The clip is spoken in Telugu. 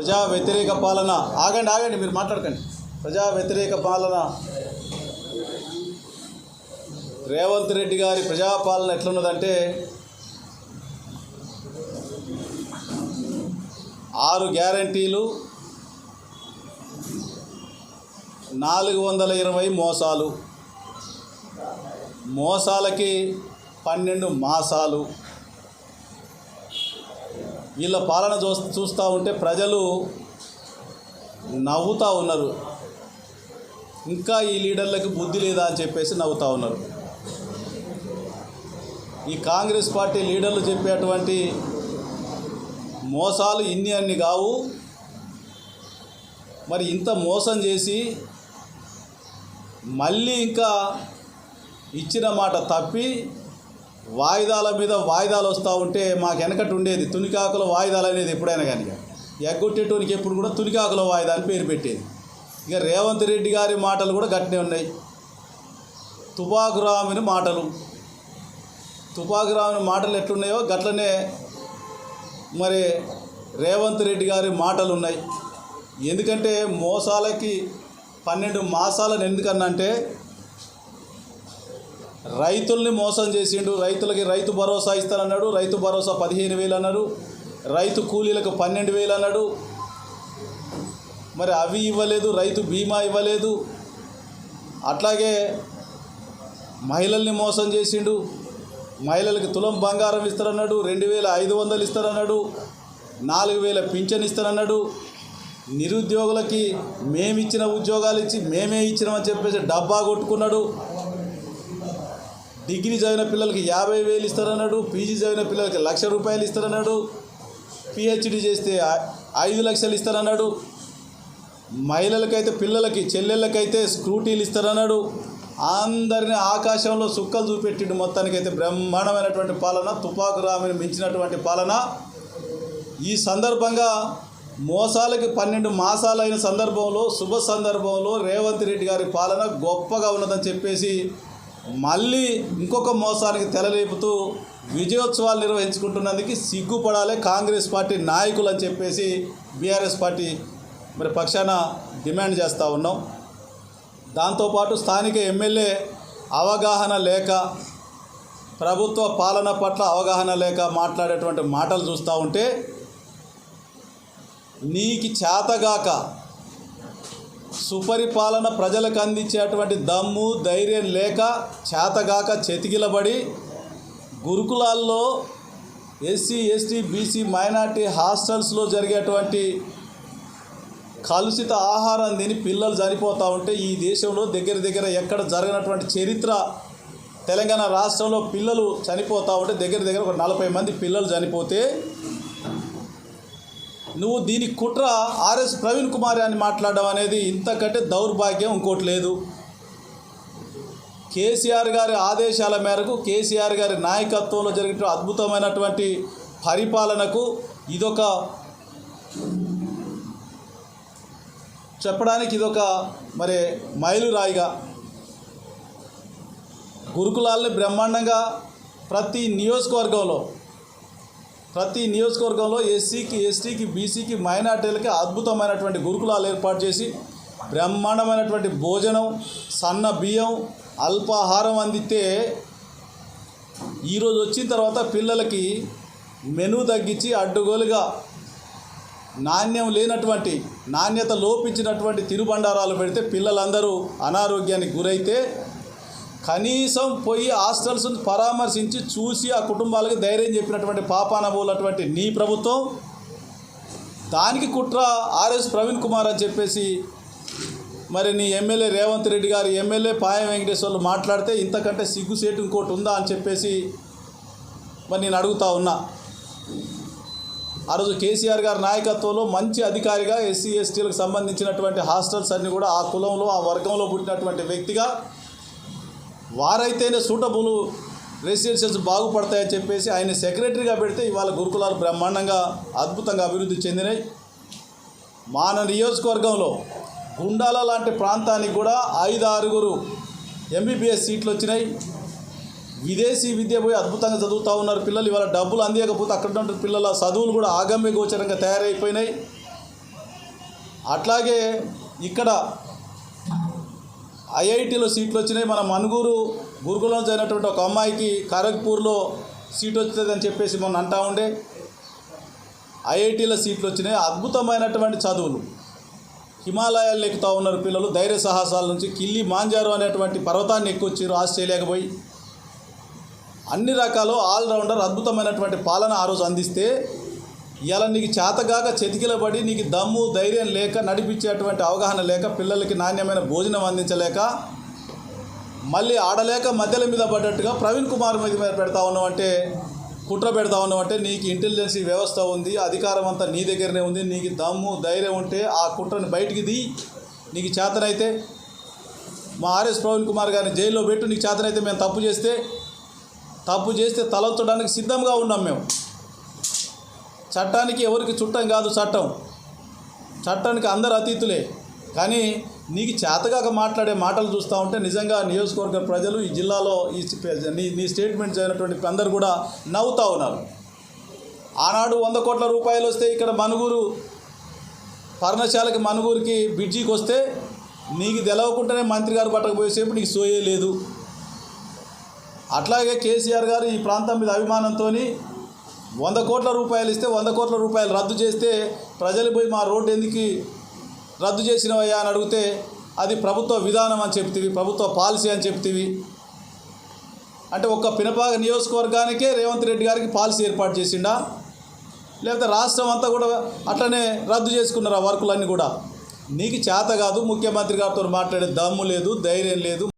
ప్రజా వ్యతిరేక పాలన. ఆగండి ఆగండి మీరు మాట్లాడకండి. ప్రజా వ్యతిరేక పాలన. రేవంత్ రెడ్డి గారి ప్రజాపాలన ఎట్లున్నదంటే ఆరు గ్యారంటీలు నాలుగు వందల ఇరవై మోసాలు. మోసాలకి పన్నెండు మాసాలు. వీళ్ళ పాలన చూ చూస్తూ ఉంటే ప్రజలు నవ్వుతూ ఉన్నారు. ఇంకా ఈ లీడర్లకు బుద్ధి లేదా అని చెప్పేసి నవ్వుతూ ఉన్నారు. ఈ కాంగ్రెస్ పార్టీ లీడర్లు చెప్పేటువంటి మోసాలు ఇన్ని అన్ని కావు. మరి ఇంత మోసం చేసి మళ్ళీ ఇంకా ఇచ్చిన మాట తప్పి వాయిదాల మీద వాయిదాలు వస్తూ ఉంటే మాకు వెనకటి ఉండేది తునికాకుల వాయిదాలు అనేది ఎప్పుడైనా కానీ ఎగ్గొట్టేటోనికి ఎప్పుడు కూడా తునికాకుల వాయిదా అని పేరు పెట్టేది. ఇక రేవంత్ రెడ్డి గారి మాటలు కూడా గట్టినే ఉన్నాయి. తుపాకురామిని మాటలు. తుపాకురామిని మాటలు ఎట్లున్నాయో గట్లనే మరి రేవంత్ రెడ్డి గారి మాటలు ఉన్నాయి. ఎందుకంటే మోసాలకి పన్నెండు మాసాలను ఎందుకన్నంటే రైతుల్ని మోసం చేసిండు రైతులకి రైతు భరోసా ఇస్తానన్నాడు రైతు భరోసా పదిహేను వేలు అన్నాడు రైతు కూలీలకు పన్నెండు వేలు అన్నాడు. మరి అవి ఇవ్వలేదు రైతు బీమా ఇవ్వలేదు. అట్లాగే మహిళల్ని మోసం చేసిండు మహిళలకు తులం బంగారం ఇస్తారన్నాడు రెండు వేల ఐదు వందలు ఇస్తారన్నాడు నాలుగు వేల పింఛన్ ఇస్తారన్నాడు నిరుద్యోగులకి మేమిచ్చిన ఉద్యోగాలు ఇచ్చి మేమే ఇచ్చినామని చెప్పేసి డబ్బా కొట్టుకున్నాడు. డిగ్రీ చదివిన పిల్లలకి యాభై వేలు ఇస్తారన్నాడు పీజీ చదివిన పిల్లలకి లక్ష రూపాయలు ఇస్తారన్నాడు పిహెచ్డి చేస్తే ఐదు లక్షలు ఇస్తారన్నాడు. మహిళలకైతే పిల్లలకి చెల్లెళ్ళకైతే స్క్రూటీలు ఇస్తారన్నాడు. అందరిని ఆకాశంలో సుక్కలు చూపెట్టిండు. మొత్తానికైతే బ్రహ్మాండమైనటువంటి పాలన తుపాకు రామిని మించినటువంటి పాలన. ఈ సందర్భంగా మోసాలకి పన్నెండు మాసాలైన సందర్భంలో శుభ సందర్భంలో రేవంత్ రెడ్డి గారి పాలన గొప్పగా ఉన్నదని చెప్పేసి మళ్ళీ ఇంకొక మోసానికి తెలలేపుతూ విజయోత్సవాలు నిర్వహించుకుంటున్నందుకు సిగ్గుపడాలి కాంగ్రెస్ పార్టీ నాయకులు అని చెప్పేసి బీఆర్ఎస్ పార్టీ మరి పక్షాన డిమాండ్ చేస్తూ ఉన్నాం. దాంతోపాటు స్థానిక ఎమ్మెల్యే అవగాహన లేక ప్రభుత్వ పాలన పట్ల అవగాహన లేక మాట్లాడేటువంటి మాటలు చూస్తూ ఉంటే నీకు చేతగాక సుపరిపాలన ప్రజలకు అందించేటువంటి దమ్ము ధైర్యం లేక చేతగాక చెతికిలబడి గురుకులాల్లో ఎస్సీ ఎస్టీ బీసీ మైనార్టీ హాస్టల్స్లో జరిగేటువంటి కలుషిత ఆహారం తిని పిల్లలు చనిపోతూ ఉంటే ఈ దేశంలో దగ్గర దగ్గర ఎక్కడ జరిగినటువంటి చరిత్ర తెలంగాణ రాష్ట్రంలో పిల్లలు చనిపోతూ ఉంటే దగ్గర దగ్గర ఒక నలభై మంది పిల్లలు చనిపోతే నువ్వు దీని కుట్ర ఆర్ఎస్ ప్రవీణ్ కుమార్ అని మాట్లాడడం అనేది ఇంతకంటే దౌర్భాగ్యం ఇంకోటి లేదు. కేసీఆర్ గారి ఆదేశాల మేరకు కేసీఆర్ గారి నాయకత్వంలో జరిగిన అద్భుతమైనటువంటి పరిపాలనకు ఇదొక చెప్పడానికి ఇదొక మరి మైలురాయిగా గురుకులాల్ని బ్రహ్మాండంగా ప్రతి నియోజకవర్గంలో ప్రతి నియోజకవర్గంలో ఎస్సీకి ఎస్టీకి బీసీకి మైనార్టీలకి అద్భుతమైనటువంటి గురుకులాలు ఏర్పాటు చేసి బ్రహ్మాండమైనటువంటి భోజనం సన్న బియ్యం అల్పాహారం అందితే ఈరోజు వచ్చిన తర్వాత పిల్లలకి మెను తగ్గించి అడ్డుగోలుగా నాణ్యం లేనటువంటి నాణ్యత లోపించినటువంటి తినుబండారాలు పెడితే పిల్లలందరూ అనారోగ్యానికి గురైతే కనీసం పోయి హాస్టల్స్ పరామర్శించి చూసి ఆ కుటుంబాలకు ధైర్యం చెప్పినటువంటి పాపానబోలటువంటి నీ ప్రభుత్వం దానికి కుట్ర ఆర్ఎస్ ప్రవీణ్ కుమార్ అని చెప్పేసి మరి నీ ఎమ్మెల్యే రేవంత్ రెడ్డి గారు ఎమ్మెల్యే పాయం వెంకటేశ్వర్లు మాట్లాడితే ఇంతకంటే సిగ్గుసేటు ఇంకోటి ఉందా అని చెప్పేసి మరి నేను అడుగుతా ఉన్నా. ఆ రోజు కేసీఆర్ గారి నాయకత్వంలో మంచి అధికారిగా ఎస్సీ ఎస్టీలకు సంబంధించినటువంటి హాస్టల్స్ అన్నీ కూడా ఆ కులంలో ఆ వర్గంలో పుట్టినటువంటి వ్యక్తిగా వారైతేనే సూటబుల్ రెసిడెన్షియల్స్ బాగుపడతాయని చెప్పేసి ఆయన సెక్రటరీగా పెడితే ఇవాళ గురుకులాలు బ్రహ్మాండంగా అద్భుతంగా అభివృద్ధి చెందినాయి. మాన నియోజకవర్గంలో గుండాల లాంటి ప్రాంతానికి కూడా ఐదు ఆరుగురు ఎంబీబీఎస్ సీట్లు వచ్చినాయి. విదేశీ విద్య పోయి అద్భుతంగా చదువుతూ ఉన్నారు పిల్లలు. ఇవాళ డబ్బులు అందియకపోతే అక్కడ ఉన్న పిల్లల చదువులు కూడా ఆగమ్య గోచరంగా తయారైపోయినాయి. అట్లాగే ఇక్కడ ఐఐటీలో సీట్లు వచ్చినాయి. మన మనుగూరు గురుకులం అయినటువంటి ఒక అమ్మాయికి ఖరగ్పూర్లో సీట్ వస్తుందని చెప్పేసి మొన్న అంటా ఉండే. ఐఐటీలో సీట్లు వచ్చినాయి. అద్భుతమైనటువంటి చదువులు. హిమాలయాలు ఎక్కుతూ ఉన్నారు పిల్లలు. ధైర్య సాహసాల నుంచి కిల్లి మాంజారు అనేటువంటి పర్వతాన్ని ఎక్కువచ్చారు ఆస్ట్రేలియాకి పోయి. అన్ని రకాలు ఆల్రౌండర్ అద్భుతమైనటువంటి పాలన ఆ రోజు అందిస్తే ఇలా నీకు చేతగాక చెతికిలబడి నీకు దమ్ము ధైర్యం లేక నడిపించేటువంటి అవగాహన లేక పిల్లలకి నాణ్యమైన భోజనం అందించలేక మళ్ళీ ఆడలేక మధ్యల మీద పడ్డట్టుగా ప్రవీణ్ కుమార్ మీద మీద పెడతా ఉన్నావు అంటే కుట్ర పెడతా ఉన్నావు అంటే నీకు ఇంటెలిజెన్సీ వ్యవస్థ ఉంది అధికారం అంతా నీ దగ్గరనే ఉంది నీకు దమ్ము ధైర్యం ఉంటే ఆ కుట్రని బయటికి దీ నీకు చేతనైతే మా ఆర్ఎస్ ప్రవీణ్ కుమార్ గారిని జైల్లో పెట్టు నీకు చేతనైతే మేము తప్పు చేస్తే తప్పు చేస్తే తలొత్తడానికి సిద్ధంగా ఉన్నాం మేము. చట్టానికి ఎవరికి చుట్టం కాదు చట్టం. చట్టానికి అందరు అతీతులే. కానీ నీకు చేతగాక మాట్లాడే మాటలు చూస్తూ ఉంటే నిజంగా నియోజకవర్గ ప్రజలు ఈ జిల్లాలో ఈ నీ నీ స్టేట్మెంట్స్ అయినటువంటి అందరు కూడా నవ్వుతూ ఉన్నారు. ఆనాడు వంద కోట్ల రూపాయలు వస్తే ఇక్కడ మనుగురు పర్ణశాలకి మనుగురికి బ్రిడ్జికి వస్తే నీకు తెలవకుండానే మంత్రి గారు పట్టకపోయేసేపు నీకు సోయే లేదు. అట్లాగే కేసీఆర్ గారు ఈ ప్రాంతం మీద అభిమానంతో వంద కోట్ల రూపాయలు ఇస్తే వంద కోట్ల రూపాయలు రద్దు చేస్తే ప్రజలు పోయి మా రోడ్డు ఎందుకు రద్దు చేసినవయ్యా అని అడిగితే అది ప్రభుత్వ విధానం అని చెప్తివి ప్రభుత్వ పాలసీ అని చెప్తివి. అంటే ఒక్క పినపాక నియోజకవర్గానికే రేవంత్ రెడ్డి గారికి పాలసీ ఏర్పాటు చేసిండా? లేకపోతే రాష్ట్రం అంతా కూడా అట్లనే రద్దు చేసుకున్నారు ఆ వర్కులన్నీ కూడా? నీకు చేత కాదు ముఖ్యమంత్రి గారితో మాట్లాడే దమ్ము లేదు ధైర్యం లేదు.